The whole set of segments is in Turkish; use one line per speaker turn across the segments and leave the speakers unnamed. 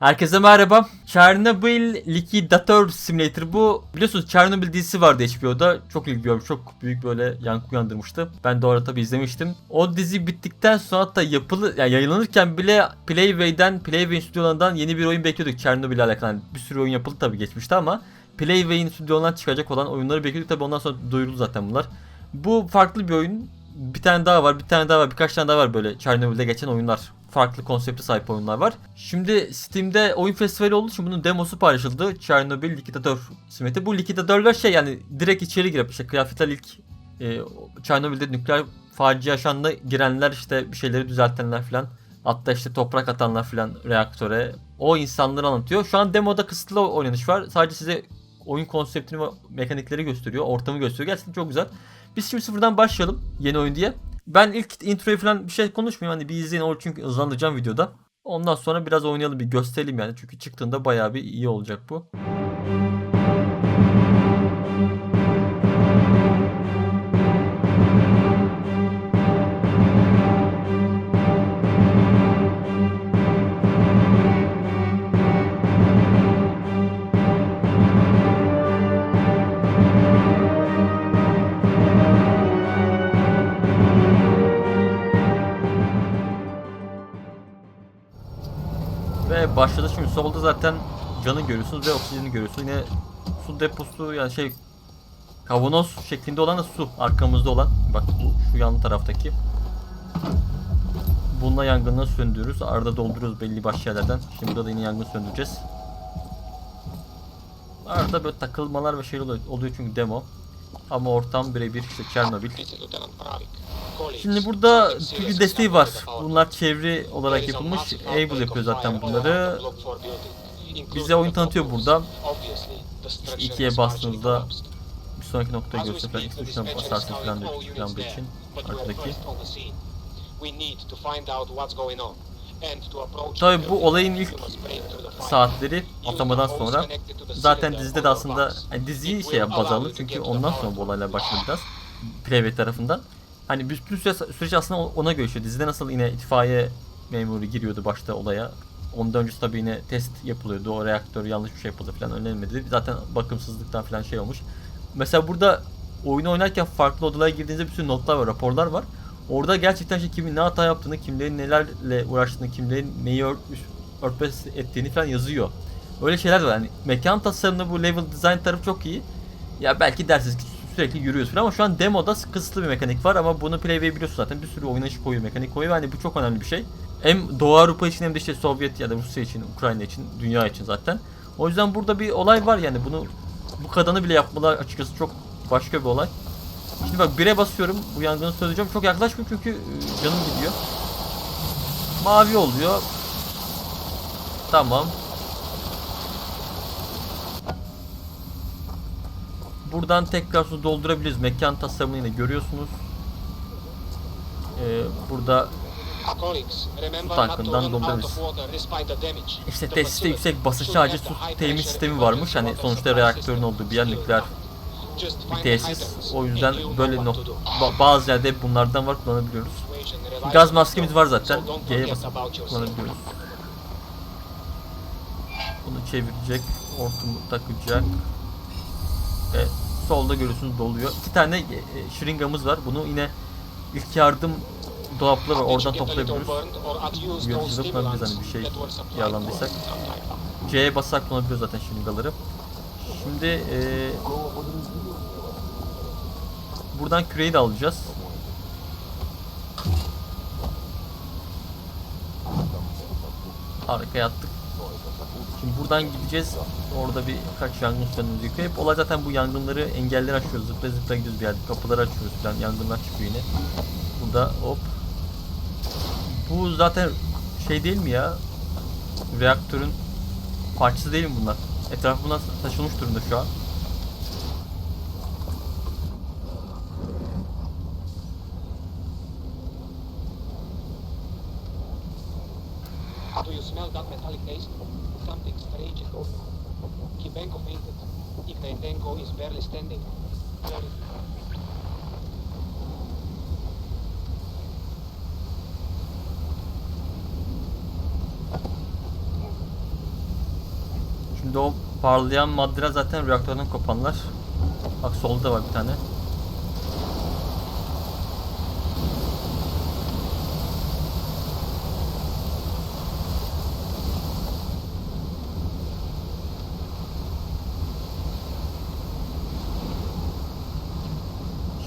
Herkese merhaba. Chernobyl Liquidator Simulator bu. Biliyorsunuz Chernobyl dizisi vardı HBO'da. Çok ilgi görmüş. Çok büyük böyle yankı uyandırmıştı. Ben de orada tabii izlemiştim. O dizi bittikten sonra hatta yapılı yani yayınlanırken bile Playway'den Playway'in stüdyolarından yeni bir oyun bekliyorduk Chernobyl ile alakalı. Yani bir sürü oyun yapıldı tabii geçmişte ama Playway'in stüdyolarından çıkacak olan oyunları bekliyorduk. Tabii ondan sonra duyuruldu zaten bunlar. Bu farklı bir oyun. Bir tane daha var, bir tane daha var, birkaç tane daha var böyle Chernobyl'de geçen oyunlar. Farklı konsepte sahip oyunlar var. Şimdi Steam'de oyun festivali olduğu için bunun demosu paylaşıldı. Chernobyl Liquidator simeti. Bu Liquidator'lar şey yani direkt içeri girip işte kıyafetler ilk e, Chernobyl'de nükleer facia yaşandı girenler işte bir şeyleri düzeltenler falan. Hatta işte toprak atanlar falan reaktöre. O insanları anlatıyor. Şu an demoda kısıtlı oynanış var. Sadece size oyun konseptini ve mekanikleri gösteriyor. Ortamı gösteriyor. Gerçekten çok güzel. Biz şimdi sıfırdan başlayalım yeni oyun diye. Ben ilk introyu falan bir şey konuşmayayım. Hani bir izleyin olur çünkü hızlandıracağım videoda. Ondan sonra biraz oynayalım bir gösterelim yani. Çünkü çıktığında bayağı bir iyi olacak bu. Başladı şimdi solda zaten canı görüyorsunuz ve oksijeni görüyorsunuz. Yine su deposu yani şey kavanoz şeklinde olan da su arkamızda olan. Bak bu şu yan taraftaki. Bununla yangını söndürürüz. Arada dolduruyoruz belli başlı yerlerden. Şimdi burada da yine yangın söndüreceğiz. Arada böyle takılmalar ve şeyler oluyor, oluyor çünkü demo. Ama ortam birebir işte Çernobil. Şimdi burada Türkiye desteği var. Bunlar çevre olarak yapılmış. Able yapıyor zaten bunları. Bize oyun tanıtıyor burada. İşte ikiye bastığınızda bir sonraki noktayı gösteriyor. falan. X tuşuna basarsın falan diyor bu için. Arkadaki. Tabii bu olayın ilk saatleri atlamadan sonra zaten dizide de aslında yani diziyi şeye baz aldı çünkü ondan sonra bu olaylar başladı Preview tarafından. Hani bütün süreç, süreç aslında ona işliyor. Dizide nasıl yine itfaiye memuru giriyordu başta olaya. Ondan önce tabii yine test yapılıyordu. O reaktör yanlış bir şey yapıldı falan önlenmedi. Zaten bakımsızlıktan falan şey olmuş. Mesela burada oyunu oynarken farklı odalara girdiğinizde sürü notlar var, raporlar var. Orada gerçekten şey kimin ne hata yaptığını, kimlerin nelerle uğraştığını, kimlerin neyi örtmüş, örtbas ettiğini falan yazıyor. Öyle şeyler var. Yani mekan tasarımında bu level design tarafı çok iyi. Ya belki dersiniz ki sürekli yürüyoruz falan ama şu an demoda kısıtlı bir mekanik var ama bunu Playway biliyorsun zaten bir sürü oynanış koyuyor, mekanik koyuyor. Yani bu çok önemli bir şey. Hem Doğu Avrupa için hem de işte Sovyet ya da Rusya için, Ukrayna için, dünya için zaten. O yüzden burada bir olay var yani bunu bu kadarını bile yapmalar açıkçası çok başka bir olay. Şimdi bak 1'e basıyorum. Bu yangını söyleyeceğim. Çok yaklaşmıyor çünkü e, canım gidiyor. Mavi oluyor. Tamam. Buradan tekrar su doldurabiliriz. Mekan tasarımını yine görüyorsunuz. Ee, burada
su tankından doldurabiliriz.
işte tesiste yüksek basınçlı acil su temin sistemi varmış. Hani sonuçta reaktörün olduğu bir yer nükleer bir tesis. O yüzden böyle ba- bazı yerde bunlardan var kullanabiliyoruz. Gaz maskemiz var zaten. G'ye basıp kullanabiliyoruz. Bunu çevirecek, hortumu takacak. Ve solda görüyorsunuz doluyor. İki tane e, şırıngamız var. Bunu yine ilk yardım dolapları var. Oradan toplayabiliyoruz. Yöneticide kullanabiliriz hani bir şey yaralandıysak. C'ye basarak kullanabiliyoruz zaten şırıngaları. Şimdi e, buradan küreyi de alacağız. Arkaya attık. Şimdi buradan gideceğiz. Orada bir kaç yangın söndürücü yıkayıp olay zaten bu yangınları engelleri açıyoruz. Zıpla zıpla gidiyoruz bir yerde. Kapıları açıyoruz falan. Yangınlar çıkıyor yine. Burada hop. Bu zaten şey değil mi ya? Reaktörün parçası değil mi bunlar? Etrafı buna taşınmış durumda şu an.
Going on. Kibenko fainted. Ignitenko is barely standing. Very
Şimdi o parlayan maddeler zaten reaktörden kopanlar. Bak solda da var bir tane.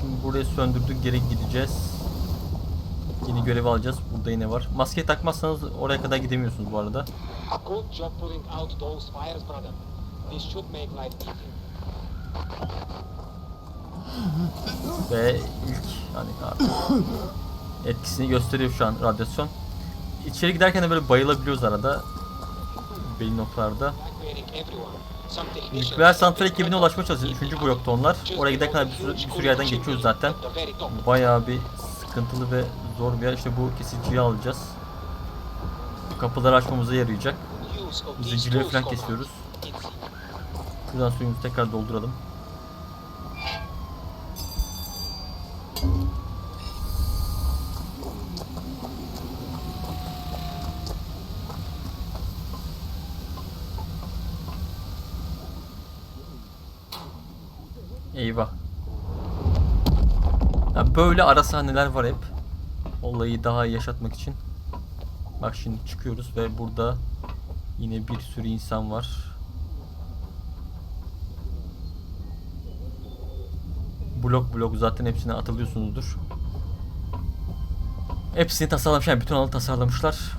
Şimdi burayı söndürdük geri gideceğiz. Yeni görev alacağız. Burada yine var. Maske takmazsanız oraya kadar gidemiyorsunuz bu arada. Ve ilk hani etkisini gösteriyor şu an radyasyon. İçeri giderken de böyle bayılabiliyoruz arada. Belli noktalarda. Nükleer santral ekibine ulaşmaya çalışıyoruz. Üçüncü blokta onlar. Oraya giderken de bir sürü, bir sürü yerden geçiyoruz zaten. Bayağı bir sıkıntılı ve zor bir yer. İşte bu kesiciyi alacağız. Kapıları açmamıza yarayacak. Zincirleri falan kesiyoruz.
It's
Şuradan suyumuzu tekrar dolduralım. Eyvah. Ya böyle ara sahneler var hep. Olayı daha yaşatmak için. Bak şimdi çıkıyoruz ve burada yine bir sürü insan var. blok blok zaten hepsine atılıyorsunuzdur. Hepsini tasarlamış yani bütün alanı tasarlamışlar.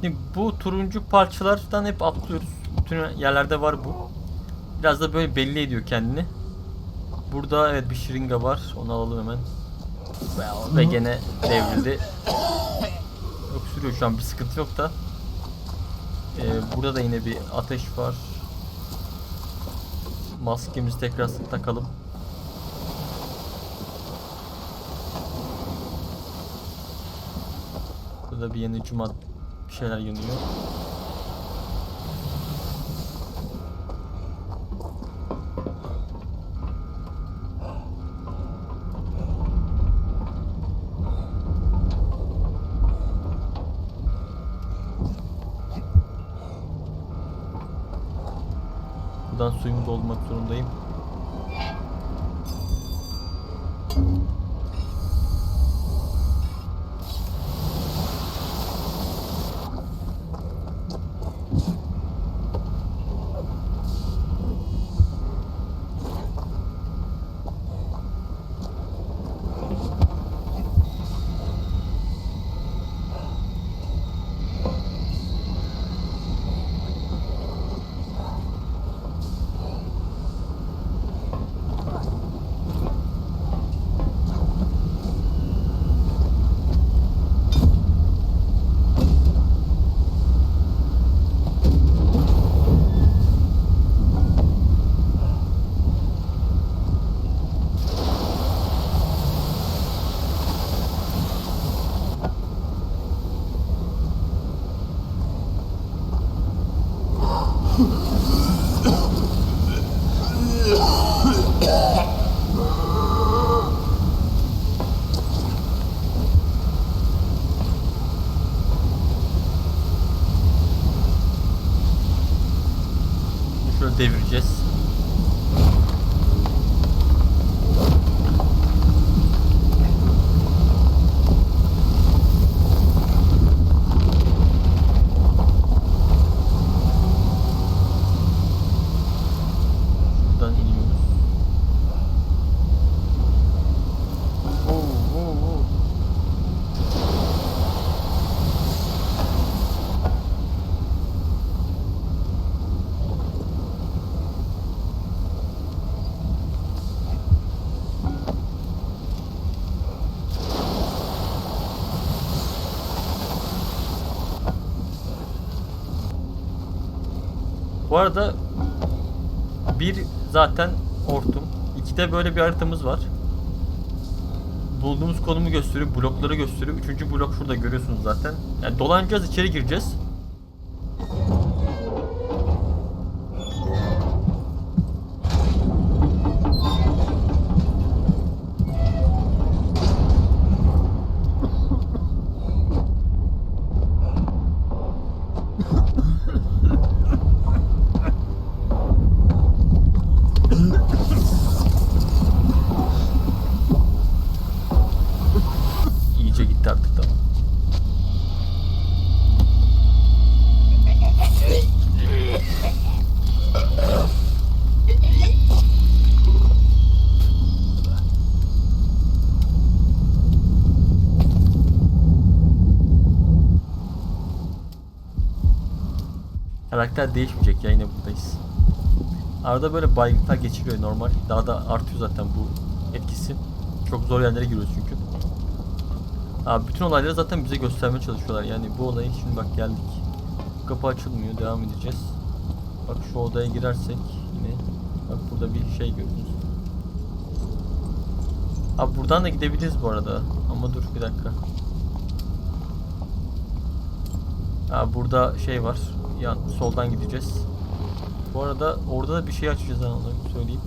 Şimdi bu turuncu parçalardan hep atlıyoruz. Bütün yerlerde var bu. Biraz da böyle belli ediyor kendini. Burada evet bir şırınga var. Onu alalım hemen. Ve- gene devrildi. Öksürüyor şu an bir sıkıntı yok da. Ee, burada da yine bir ateş var. Maskemizi tekrar takalım. Burada bir yeni cuma bir şeyler yanıyor. Buradan suyumu doldurmak zorundayım. Arada bir zaten hortum. İkide böyle bir haritamız var. Bulduğumuz konumu gösteriyor, blokları gösteriyor. Üçüncü blok şurada görüyorsunuz zaten. Yani dolanacağız, içeri gireceğiz. İyice gitti artık tamam. Karakter değişmeyecek ya yine buradayız. Arada böyle baygınlıklar geçiriyor normal. Daha da artıyor zaten bu etkisi. Çok zor yerlere giriyoruz çünkü. Abi bütün olayları zaten bize göstermeye çalışıyorlar. Yani bu olayı şimdi bak geldik. Kapı açılmıyor. Devam edeceğiz. Bak şu odaya girersek yine bak burada bir şey görürüz. Abi buradan da gidebiliriz bu arada. Ama dur bir dakika. Ha burada şey var. Yan soldan gideceğiz. Bu arada orada da bir şey açacağız onu söyleyeyim.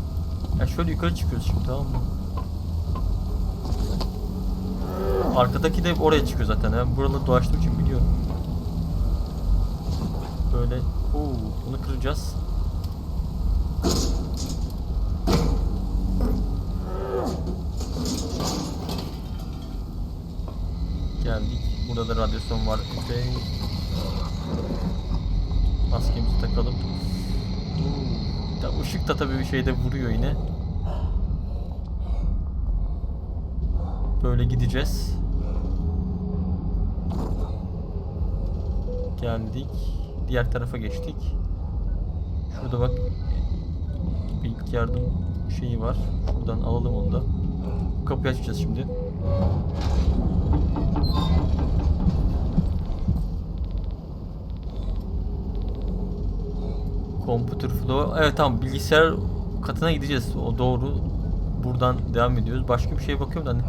Ya şöyle yukarı çıkıyoruz şimdi tamam mı? Arkadaki de oraya çıkıyor zaten. Ben buraları dolaştığım için biliyorum. Böyle Oo, bunu kıracağız. Geldik. Burada da radyasyon var. Epey. Maskemizi takalım. Ya ışık da tabii bir şeyde vuruyor yine. Böyle gideceğiz. Geldik. Diğer tarafa geçtik. Şurada bak bir ilk yardım şeyi var. Şuradan alalım onu da. Kapıyı açacağız şimdi. Computer flow. Evet tamam bilgisayar katına gideceğiz. O doğru. Buradan devam ediyoruz. Başka bir şeye bakıyorum da hani.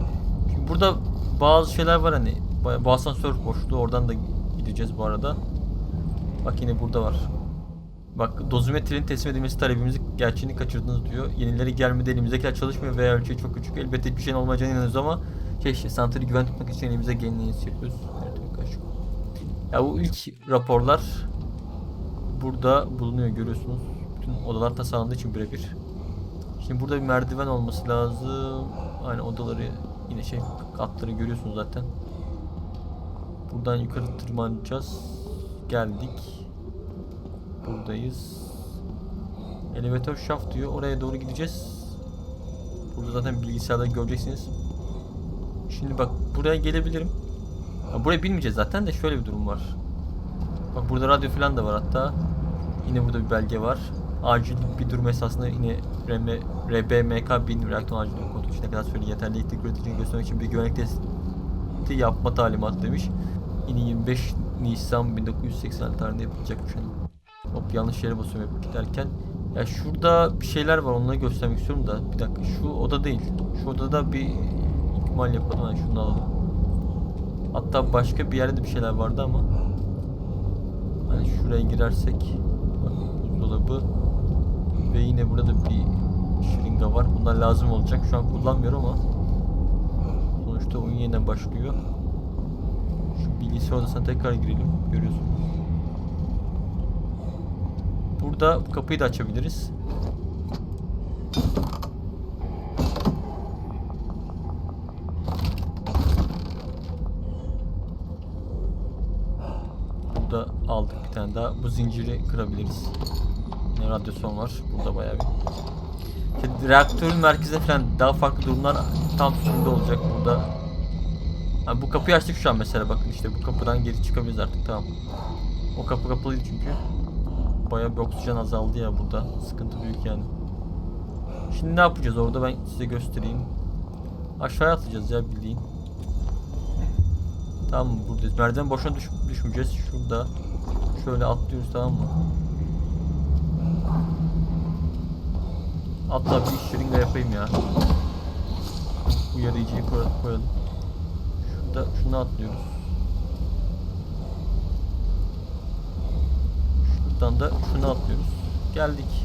Şimdi burada bazı şeyler var hani. Bu asansör boşluğu oradan da gideceğiz bu arada. Bak yine burada var. Bak dozimetrenin teslim edilmesi talebimizi gerçeğini kaçırdınız diyor. Yenileri gelmedi elimizdekiler çalışmıyor veya ölçeği çok küçük. Elbette bir şeyin olmayacağına inanıyoruz ama şey işte santrali güven tutmak için elimize geleni hissediyoruz. Evet. Ya bu ilk raporlar burada bulunuyor görüyorsunuz. Bütün odalar tasarlandığı için birebir. Şimdi burada bir merdiven olması lazım. Aynı odaları yine şey katları görüyorsunuz zaten. Buradan yukarı tırmanacağız. Geldik. Buradayız. Elevatör shaft diyor. Oraya doğru gideceğiz. Burada zaten bilgisayarda göreceksiniz. Şimdi bak buraya gelebilirim. Ha, burayı bilmeyeceğiz zaten de şöyle bir durum var. Bak burada radyo falan da var hatta. Yine burada bir belge var. Acil bir durum esasında yine RBMK 1000 reaktör acil durum kontrolü ne kadar süre yeterli elektrik üreticini göstermek için bir güvenlik testi yapma talimatı demiş. Yine 25 Nisan 1980 tarihinde yapılacakmış hani. Hop yanlış yere basıyorum hep giderken. Ya şurada bir şeyler var onları göstermek istiyorum da bir dakika şu oda değil. Şu odada bir ihmal yapalım hani şunu alalım. Hatta başka bir yerde de bir şeyler vardı ama. Hani şuraya girersek bak buzdolabı ve yine burada bir şırınga var. Bunlar lazım olacak. Şu an kullanmıyorum ama sonuçta oyun yeniden başlıyor. Şu bilgisayar odasına tekrar girelim. Görüyorsunuz. Burada bu kapıyı da açabiliriz. Burada aldık bir tane daha. Bu zinciri kırabiliriz. Radyasyon var. Burada bayağı bir. İşte reaktörün merkezinde falan daha farklı durumlar tam üstünde olacak burada. Ha, bu kapıyı açtık şu an mesela bakın işte bu kapıdan geri çıkabiliriz artık tamam. O kapı kapalıydı çünkü. Bayağı bir oksijen azaldı ya burada. Sıkıntı büyük yani. Şimdi ne yapacağız orada ben size göstereyim. Aşağıya atlayacağız ya bildiğin. Tamam buradayız. Merdiven boşuna düş düşmeyeceğiz. Şurada şöyle atlıyoruz tamam mı? Hatta bir şırınga yapayım ya. Uyarıcıyı koy- koyalım. Şurada şunu atlıyoruz. Şuradan da şunu atlıyoruz. Geldik.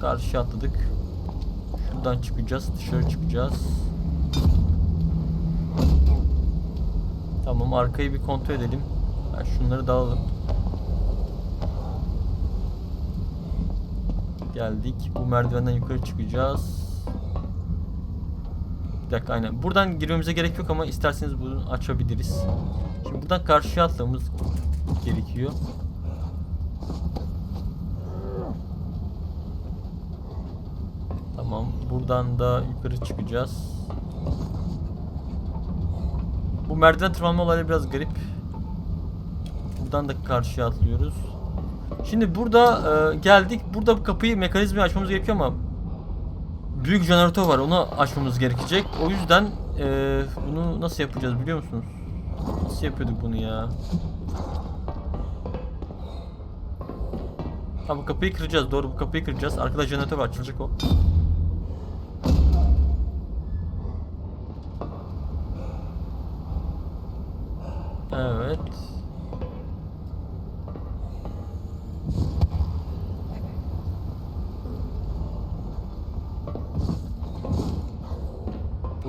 Karşıya atladık. Şuradan çıkacağız. Dışarı çıkacağız. Tamam arkayı bir kontrol edelim. Ha, şunları da Geldik. Bu merdivenden yukarı çıkacağız. Bir dakika aynen. Buradan girmemize gerek yok ama isterseniz bunu açabiliriz. Şimdi buradan karşıya atlamamız gerekiyor. Tamam. Buradan da yukarı çıkacağız. Bu merdiven tırmanma olayları biraz garip. Buradan da karşıya atlıyoruz. Şimdi burada e, geldik. Burada bu kapıyı mekanizmayı açmamız gerekiyor ama büyük jeneratör var. Onu açmamız gerekecek. O yüzden e, bunu nasıl yapacağız biliyor musunuz? Nasıl yapıyorduk bunu ya? Ha bu kapıyı kıracağız. Doğru bu kapıyı kıracağız. Arkada jeneratör var. Açılacak o. Evet.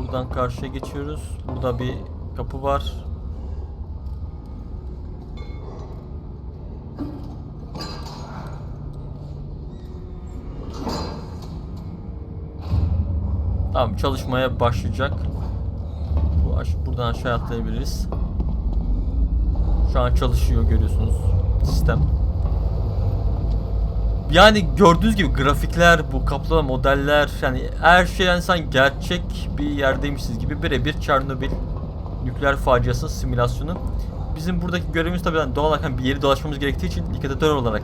Buradan karşıya geçiyoruz. Burada bir kapı var. Tamam çalışmaya başlayacak. Bu aş buradan aşağı atlayabiliriz. Şu an çalışıyor görüyorsunuz sistem. Yani gördüğünüz gibi grafikler, bu kaplama modeller yani her şey yani sanki gerçek bir yerdeymişiz gibi birebir Çernobil nükleer faciası simülasyonu. Bizim buradaki görevimiz tabii yani doğal olarak bir yeri dolaşmamız gerektiği için diktatör olarak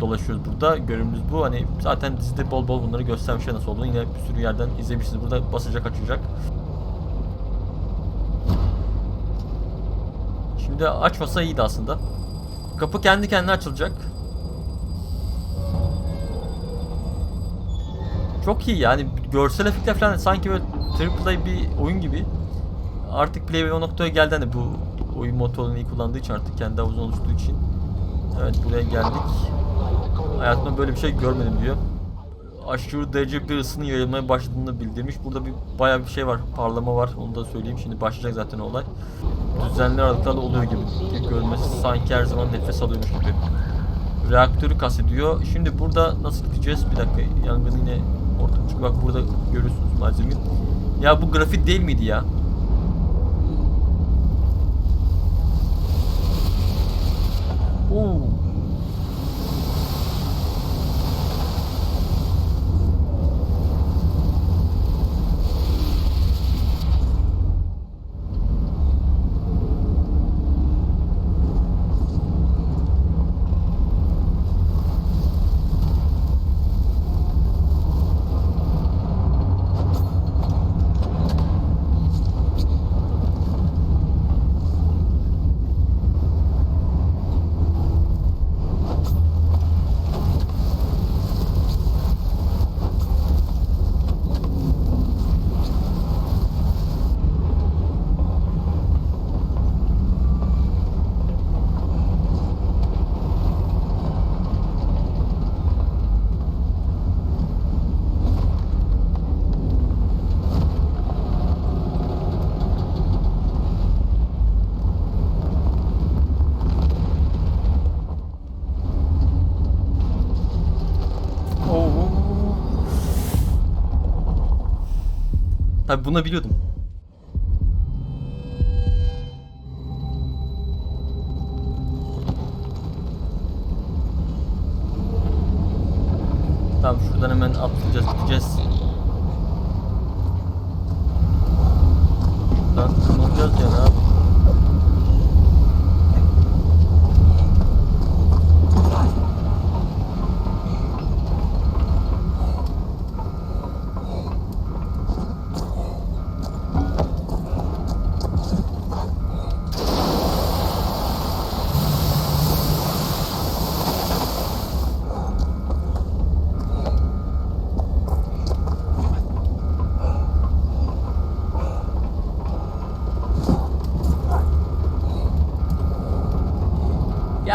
dolaşıyoruz burada. Görevimiz bu. Hani zaten dizide bol bol bunları göstermişler nasıl olduğunu. Yine bir sürü yerden izlemişsiniz. Burada basacak açacak. Şimdi açmasa iyiydi aslında. Kapı kendi kendine açılacak. Çok iyi yani görsel efektler falan sanki böyle AAA bir oyun gibi. Artık Play o noktaya geldi hani bu oyun motorunu iyi kullandığı için artık kendi havuzunu oluşturduğu için. Evet buraya geldik. Hayatımda böyle bir şey görmedim diyor. Aşırı derece bir ısının yayılmaya başladığını bildirmiş. Burada bir bayağı bir şey var. Parlama var. Onu da söyleyeyim. Şimdi başlayacak zaten olay. Düzenli aralıklarla oluyor gibi. Bir görmesi sanki her zaman nefes alıyormuş gibi. Reaktörü kastediyor. Şimdi burada nasıl gideceğiz? Bir dakika. Yangın yine ortaya çıkıyor. Bak burada görüyorsunuz malzemeyi. Ya bu grafit değil miydi ya? Oo. Tabi bunu biliyordum.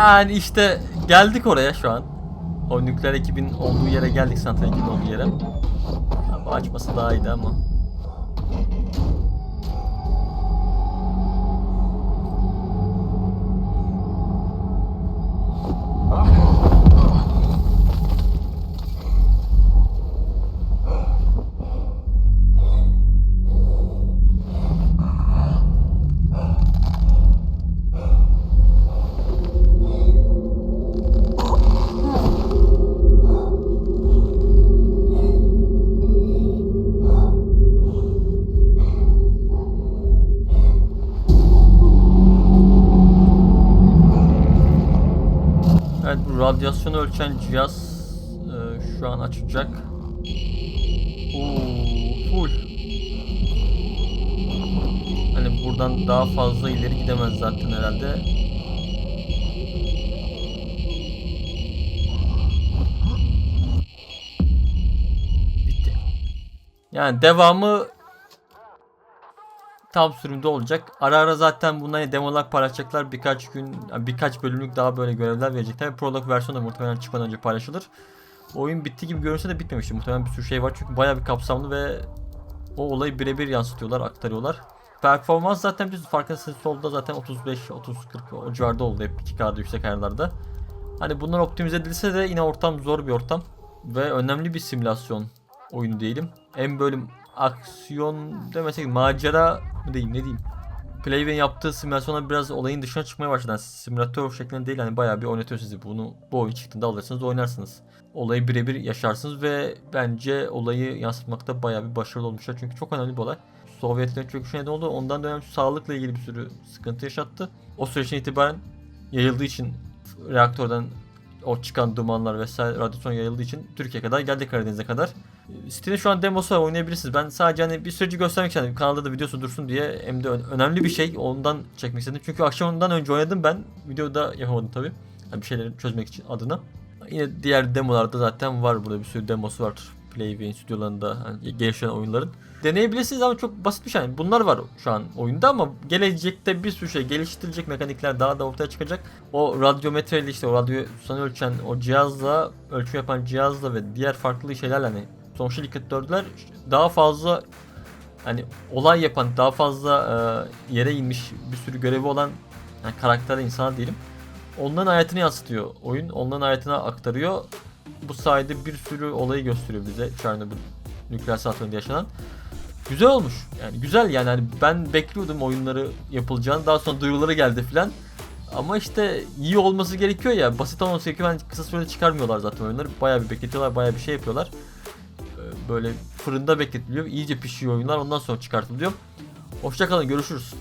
Yani işte geldik oraya şu an. O nükleer ekibin olduğu yere geldik santral ekibin olduğu yere. Ama açması daha iyiydi ama. Radyasyonu ölçen cihaz e, şu an açacak. Full. Hani buradan daha fazla ileri gidemez zaten herhalde. Bitti. Yani devamı tam sürümde olacak. Ara ara zaten bunları demolar paylaşacaklar. Birkaç gün, birkaç bölümlük daha böyle görevler verecekler. Prolog versiyonu da muhtemelen çıkmadan önce paylaşılır. Oyun bitti gibi görünse de bitmemişti. Muhtemelen bir sürü şey var çünkü bayağı bir kapsamlı ve o olayı birebir yansıtıyorlar, aktarıyorlar. Performans zaten biz farkındaysanız solda zaten 35, 30, 40 o civarda oldu hep 2K'da yüksek ayarlarda. Hani bunlar optimize edilse de yine ortam zor bir ortam. Ve önemli bir simülasyon oyunu diyelim. En bölüm aksiyon demesek macera mı diyeyim ne diyeyim. Playven yaptığı simülasyonlar biraz olayın dışına çıkmaya başladı. Yani simülatör şeklinde değil hani bayağı bir oynatıyor sizi. Bunu bu oyun çıktığında alırsınız oynarsınız. Olayı birebir yaşarsınız ve bence olayı yansıtmakta bayağı bir başarılı olmuşlar. Çünkü çok önemli bir olay. Sovyetlerin çöküşü neden oldu. Ondan dönem sağlıkla ilgili bir sürü sıkıntı yaşattı. O süreçten itibaren yayıldığı için reaktörden o çıkan dumanlar vesaire radyasyon yayıldığı için Türkiye kadar geldi Karadeniz'e kadar. Steam'de şu an demosu var oynayabilirsiniz. Ben sadece hani bir süreci göstermek istedim. Kanalda da videosu dursun diye hem de önemli bir şey ondan çekmek istedim. Çünkü akşamından önce oynadım ben. Videoda yapamadım tabi. Yani bir şeyleri çözmek için adına. Yine diğer demolarda zaten var burada bir sürü demosu var. Playvane stüdyolarında hani gelişen oyunların. Deneyebilirsiniz ama çok basit bir şey. Yani bunlar var şu an oyunda ama gelecekte bir sürü şey geliştirilecek mekanikler daha da ortaya çıkacak. O radyometreyle işte o radyosunu ölçen o cihazla ölçüm yapan cihazla ve diğer farklı şeylerle hani sonuçta diktatörler daha fazla hani olay yapan daha fazla e, yere inmiş bir sürü görevi olan yani karakter insana diyelim. Onların hayatını yansıtıyor oyun. Onların hayatına aktarıyor. Bu sayede bir sürü olayı gösteriyor bize. Çernobil nükleer santralinde yaşanan. Güzel olmuş. Yani güzel yani hani ben bekliyordum oyunları yapılacağını. Daha sonra duyuruları geldi filan. Ama işte iyi olması gerekiyor ya. Basit olması gerekiyor. Ben kısa sürede çıkarmıyorlar zaten oyunları. Bayağı bir bekletiyorlar. Bayağı bir şey yapıyorlar böyle fırında bekletiliyor. İyice pişiyor oyunlar ondan sonra çıkartılıyor. Hoşçakalın görüşürüz.